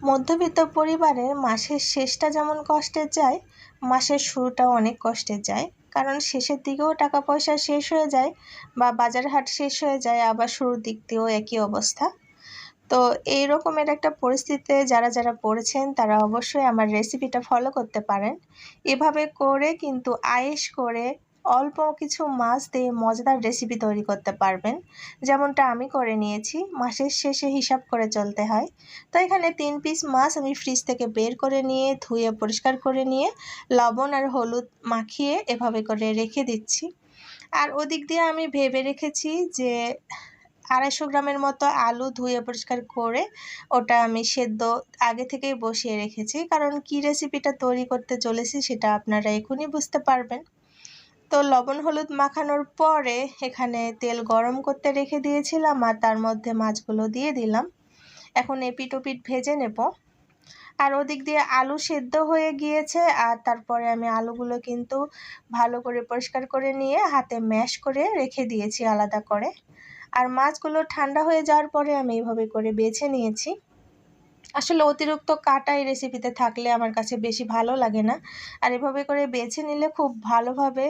মধ্যবিত্ত পরিবারের মাসের শেষটা যেমন কষ্টের যায়, মাসের শুরুটাও অনেক কষ্টের যায়। কারণ শেষের দিকেও টাকা পয়সা শেষ হয়ে যায় বা বাজার হাট শেষ হয়ে যায়, আবার শুরুর দিক দিয়েও একই অবস্থা। তো এই রকমের একটা পরিস্থিতিতে যারা যারা পড়েছেন, তারা অবশ্যই আমার রেসিপিটা ফলো করতে পারেন। এভাবে করে কিন্তু আয়েস করে অল্প কিছু মাছ দিয়ে মজাদার রেসিপি তৈরি করতে পারবেন। যেমনটা আমি করে নিয়েছি, মাসের শেষে হিসাব করে চলতে হয়। তো এখানে তিন পিস মাছ আমি ফ্রিজ থেকে বের করে নিয়ে, ধুয়ে পরিষ্কার করে নিয়ে, লবণ আর হলুদ মাখিয়ে এভাবে করে রেখে দিচ্ছি। আর ওদিক দিয়ে আমি ভেবে রেখেছি যে আড়াইশো গ্রামের মতো আলু ধুয়ে পরিষ্কার করে ওটা আমি সেদ্ধ আগে থেকেই বসিয়ে রেখেছি। কারণ কি রেসিপিটা তৈরি করতে চলেছি সেটা আপনারা এখনই বুঝতে পারবেন। তো লবণ হলুদ মাখানোর পরে এখানে তেল গরম করতে রেখে দিয়েছিলাম আর তার মধ্যে মাছগুলো দিয়ে দিলাম। এখন এপিট ওপিট ভেজে নেব। আর ওদিক দিয়ে আলু সেদ্ধ হয়ে গিয়েছে আর তারপরে আমি আলুগুলো কিন্তু ভালো করে পরিষ্কার করে নিয়ে হাতে ম্যাশ করে রেখে দিয়েছি আলাদা করে। আর মাছগুলো ঠান্ডা হয়ে যাওয়ার পরে আমি এইভাবে করে বেছে নিয়েছি। আসলে অতিরিক্ত কাটা এই রেসিপিতে থাকলে আমার কাছে বেশি ভালো লাগে না। আর এভাবে করে বেছে নিলে খুব ভালোভাবে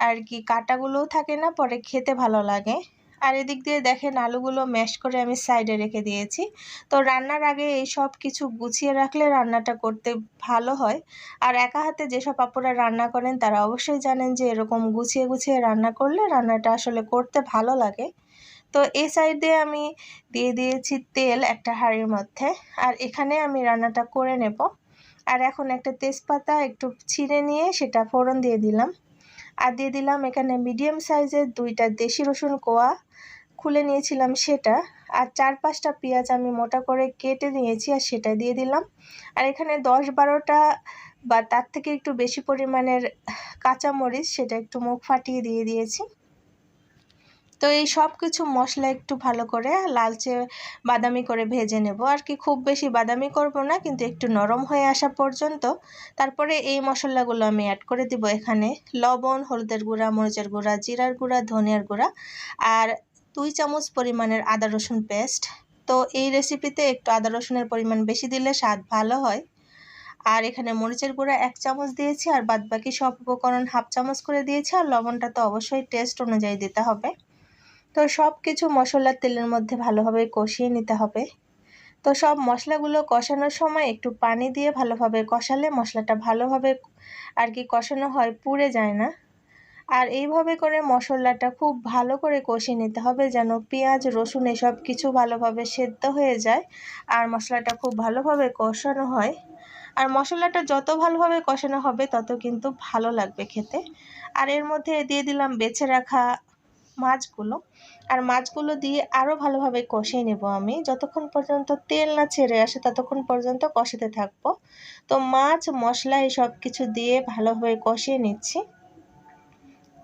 আর কি কাটাগুলোও থাকে না, পরে খেতে ভালো লাগে। আর এদিক দিয়ে দেখেন আলুগুলো ম্যাশ করে আমি সাইডে রেখে দিয়েছি। তো রান্নার আগে এই সব কিছু গুছিয়ে রাখলে রান্নাটা করতে ভালো হয়। আর একা হাতে যেসব আপুরা রান্না করেন তারা অবশ্যই জানেন যে এরকম গুছিয়ে গুছিয়ে রান্না করলে রান্নাটা আসলে করতে ভালো লাগে। তো এই সাইড আমি দিয়ে দিয়েছি তেল একটা হাঁড়ির মধ্যে, আর এখানে আমি রান্নাটা করে নেব। আর এখন একটা তেজপাতা একটু ছিঁড়ে নিয়ে সেটা ফোড়ন দিয়ে দিলাম। আর দিয়ে দিলাম এখানে মিডিয়াম সাইজের দুইটা দেশি রসুন কোয়া, খুলে নিয়েছিলাম সেটা। আর চার পাঁচটা পেঁয়াজ আমি মোটা করে কেটে নিয়েছি আর সেটা দিয়ে দিলাম। আর এখানে দশ বারোটা বা তার থেকে একটু বেশি পরিমাণের কাঁচামরিচ সেটা একটু মুখ ফাটিয়ে দিয়ে দিয়েছি। তো এই সব কিছু মশলা একটু ভালো করে লালচে বাদামি করে ভেজে নেব। আর কি খুব বেশি বাদামি করব না, কিন্তু একটু নরম হয়ে আসা পর্যন্ত। তারপরে এই মশলাগুলো আমি অ্যাড করে দিব এখানে। লবণ, হলুদের গুঁড়া, মরিচের গুঁড়া, জিরার গুঁড়া, ধনিয়ার গুঁড়া আর দুই চামচ পরিমাণের আদা রসুন পেস্ট তো এই রেসিপিতে একটু আদা রসুনের পরিমাণ বেশি দিলে স্বাদ ভালো হয়। আর এখানে মরিচের গুঁড়া এক চামচ দিয়েছি আর বাদবাকি সব উপকরণ হাফ চামচ করে দিয়েছি। আর লবণটা তো অবশ্যই টেস্ট অনুযায়ী দিতে হবে। তো সব কিছু মশলা তেলের মধ্যে ভালোভাবে কষিয়ে নিতে হবে। তো সব মশলাগুলো কষানোর সময় একটু পানি দিয়ে ভালোভাবে কষালে মশলাটা ভালোভাবে আর কি কষানো হয়, পুড়ে যায় না। আর এইভাবে করে মশলাটা খুব ভালো করে কষিয়ে নিতে হবে যেন পেঁয়াজ, রসুন এসব কিছু ভালোভাবে সেদ্ধ হয়ে যায় আর মশলাটা খুব ভালোভাবে কষানো হয়। আর মশলাটা যত ভালোভাবে কষানো হবে তত কিন্তু ভালো লাগবে খেতে। আর এর মধ্যে দিয়ে দিলাম বেছে রাখা মাছগুলো। আর মাছগুলো দিয়ে আরও ভালোভাবে কষিয়ে নেব আমি। যতক্ষণ পর্যন্ত তেল না ছেড়ে আসে ততক্ষণ পর্যন্ত কষাতে থাকব। তো মাছ, মশলা এই সব কিছু দিয়ে ভালোভাবে কষিয়ে নিচ্ছি।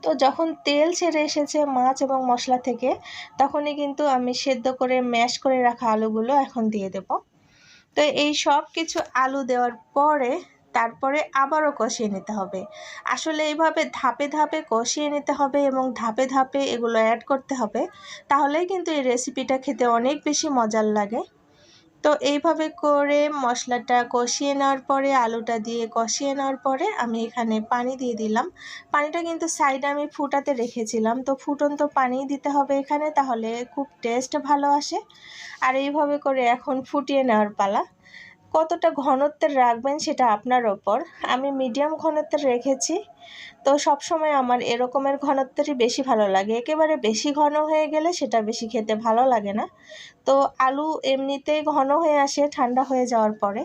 তো যখন তেল ছেড়ে এসেছে মাছ এবং মশলা থেকে, তখনই কিন্তু আমি সেদ্ধ করে, ম্যাশ করে রাখা আলুগুলো এখন দিয়ে দেব। তো এই সব কিছু আলু দেওয়ার পরে তারপরে আবারও কষিয়ে নিতে হবে। আসলে এইভাবে ধাপে ধাপে কষিয়ে নিতে হবে এবং ধাপে ধাপে এগুলো অ্যাড করতে হবে, তাহলেই কিন্তু এই রেসিপিটা খেতে অনেক বেশি মজার লাগে। তো এইভাবে করে মশলাটা কষিয়ে নেওয়ার পরে, আলুটা দিয়ে কষিয়ে নেওয়ার পরে আমি এখানে পানি দিয়ে দিলাম। পানিটা কিন্তু সাইডে আমি ফুটাতে রেখেছিলাম। তো ফুটন্ত পানি দিতে হবে এখানে, তাহলে খুব টেস্ট ভালো আসে। আর এইভাবে করে এখন ফুটিয়ে নেওয়ার পালা। কতটা ঘনত্বের রাখবেন সেটা আপনার ওপর। আমি মিডিয়াম ঘনত্বের রেখেছি। তো সব সময় আমার এরকমের ঘনত্বেরই বেশি ভালো লাগে। একেবারে বেশি ঘন হয়ে গেলে সেটা বেশি খেতে ভালো লাগে না। তো আলু এমনিতেই ঘন হয়ে আসে, ঠান্ডা হয়ে যাওয়ার পরে।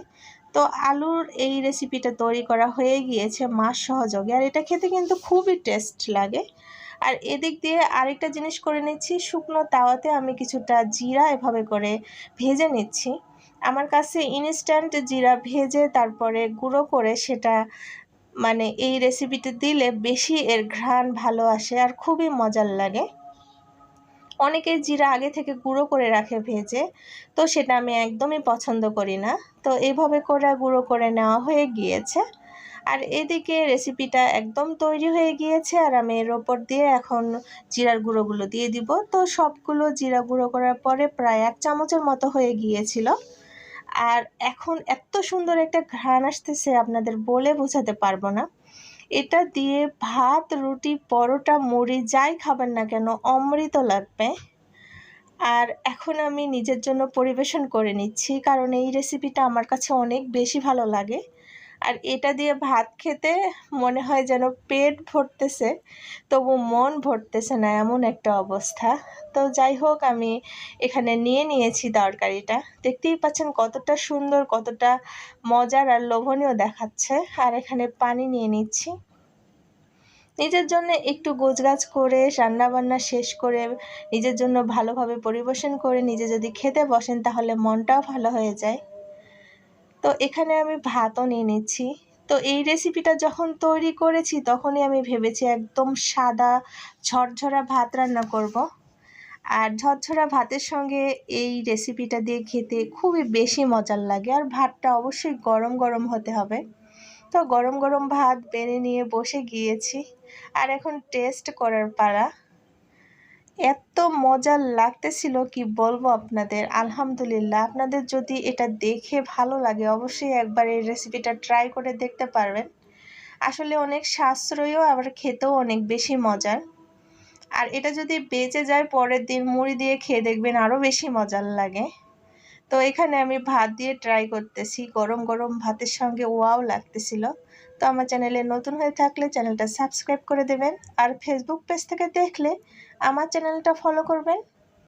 তো আলুর এই রেসিপিটা তৈরি করা হয়ে গিয়েছে মাছ সহযোগে। আর এটা খেতে কিন্তু খুবই টেস্ট লাগে। আর এদিক দিয়ে আরেকটা জিনিস করে নিচ্ছি, শুকনো তাওয়াতে আমি কিছুটা জিরা এভাবে করে ভেজে নিচ্ছি। আমার কাছে ইনস্ট্যান্ট জিরা ভেজে তারপরে গুঁড়ো করে সেটা মানে এই রেসিপিতে দিলে বেশি এর ঘ্রাণ ভালো আসে আর খুবই মজার লাগে। অনেকে জিরা আগে থেকে গুঁড়ো করে রাখে ভেজে, তো সেটা আমি একদমই পছন্দ করি না। তো এইভাবে করে গুঁড়ো করে নেওয়া হয়ে গিয়েছে। আর এদিকে রেসিপিটা একদম তৈরি হয়ে গিয়েছে আর আমি এর ওপর দিয়ে এখন জিরার গুঁড়োগুলো দিয়ে দিব। তো সবগুলো জিরা গুঁড়ো করার পরে প্রায় এক চামচের মতো হয়ে গিয়েছিল। আর এখন এত সুন্দর একটা ঘ্রাণ আসতেছে, আপনাদের বলে বোঝাতে পারব না। এটা দিয়ে ভাত, রুটি, পরোটা, মুড়ি, যাই খাবেন না কেন, অমৃত লাগবে। আর এখন আমি নিজের জন্য পরিবেশন করে নিচ্ছি, কারণ এই রেসিপিটা আমার কাছে অনেক বেশি ভালো লাগে। আর এটা দিয়ে ভাত খেতে মনে হয় যেন পেট ভরতেছে, তবু মন ভরতেছে না এমন একটা অবস্থা। তো যাই হোক, আমি এখানে নিয়ে নিয়েছি তরকারিটা। দেখতেই পাচ্ছেন কতটা সুন্দর, কতটা মজার আর লোভনীয় দেখাচ্ছে। আর এখানে পানি নিয়ে নিচ্ছি। নিজের জন্য একটু গোছগাছ করে, রান্নাবান্না শেষ করে, নিজের জন্য ভালোভাবে পরিবেশন করে, নিজে যদি খেতে বসেন তাহলে মনটাও ভালো হয়ে যায়। তো এখানে আমি ভাতও নিয়ে নিচ্ছি। তো এই রেসিপিটা যখন তৈরি করেছি, তখনই আমি ভেবেছি একদম সাদা ঝরঝরা ভাত রান্না করব। আর ঝরঝরা ভাতের সঙ্গে এই রেসিপিটা দিয়ে খেতে খুবই বেশি মজার লাগে। আর ভাতটা অবশ্যই গরম গরম হতে হবে। তো গরম গরম ভাত বেড়ে নিয়ে বসে গিয়েছি। আর এখন টেস্ট করার পালা। এত মজার লাগতেছিল, কি বলব আপনাদের? আলহামদুলিল্লাহ। আপনাদের যদি এটা দেখে ভালো লাগে, অবশ্যই একবার এই রেসিপিটা ট্রাই করে দেখতে পারবেন। আসলে অনেক সাশ্রয়ও, আবার খেতেও অনেক বেশি মজার। আর এটা যদি বেঁচে যায়, পরের দিন মুড়ি দিয়ে খেয়ে দেখবেন আরও বেশি মজার লাগে। তো এখানে আমি ভাত দিয়ে ট্রাই করতেছি, গরম গরম ভাতের সঙ্গে ওয়াও লাগতেছিল। তো আমার চ্যানেলে নতুন হয়ে থাকলে চ্যানেলটা সাবস্ক্রাইব করে দেবেন। আর ফেসবুক পেজ থেকে দেখলে আমার চ্যানেলটা ফলো করবেন।